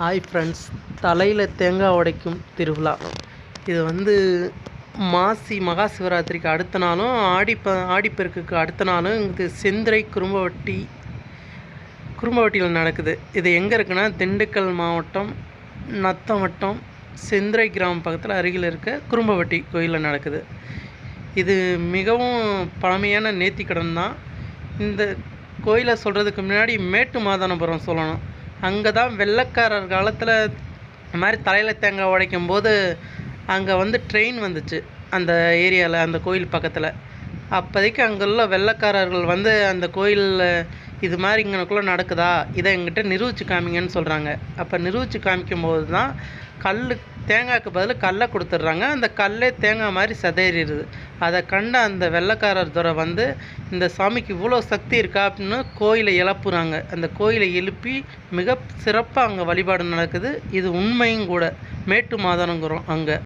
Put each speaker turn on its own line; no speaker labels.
Hi friends தலையில் தேங்காய் உடைக்கும் திருவிழா. இது வந்து மாசி மகா சிவராத்திரிக்கு அடுத்த நாளும் ஆடிப்ப ஆடிப்பெருக்குக்கு அடுத்த நாளும் இது செந்திரை குறும்பவட்டி குறும்பவட்டியில் நடக்குது. இது எங்கே இருக்குன்னா திண்டுக்கல் மாவட்டம் நத்தம் வட்டம் கிராமம் பக்கத்தில் அருகில் இருக்க குறும்பவட்டி கோயிலில் நடக்குது. இது மிகவும் பழமையான நேர்த்திக்கடன் தான். இந்த கோயிலை சொல்கிறதுக்கு முன்னாடி மேட்டு மாதானபுரம் சொல்லணும். அங்கே தான் வெள்ளைக்காரர் காலத்தில் இந்த மாதிரி தலையில் தேங்காய் உடைக்கும் போது அங்கே வந்து ட்ரெயின் வந்துச்சு. அந்த ஏரியாவில் அந்த கோயில் பக்கத்தில். அப்போதைக்கு அங்குள்ள வெள்ளக்காரர்கள் வெள்ளைக்காரர்கள் வந்து அந்த கோயிலில் இது மாதிரி இங்கனக்குள்ளே நடக்குதா? இதை எங்கிட்ட நிரூபிச்சு காமிங்கன்னு சொல்கிறாங்க அப்போ நிரூபிச்சு காமிக்கும் போது தான் கல் தேங்காய்க்கு பதில் கல்லை கொடுத்துட்றாங்க. அந்த கல்லே தேங்காய் மாதிரி சிதறிடுது. அதை கண்ட அந்த வெள்ளைக்காரர் துறை வந்து இந்த சாமிக்கு இவ்வளோ சக்தி இருக்கா அப்படின்னு கோயிலை எழுப்புறாங்க. அந்த கோயிலை எழுப்பி மிக சிறப்பாக அங்கே வழிபாடு நடக்குது. இது உண்மையும் கூட. மேட்டு மாதனங்கிறோம் அங்கே.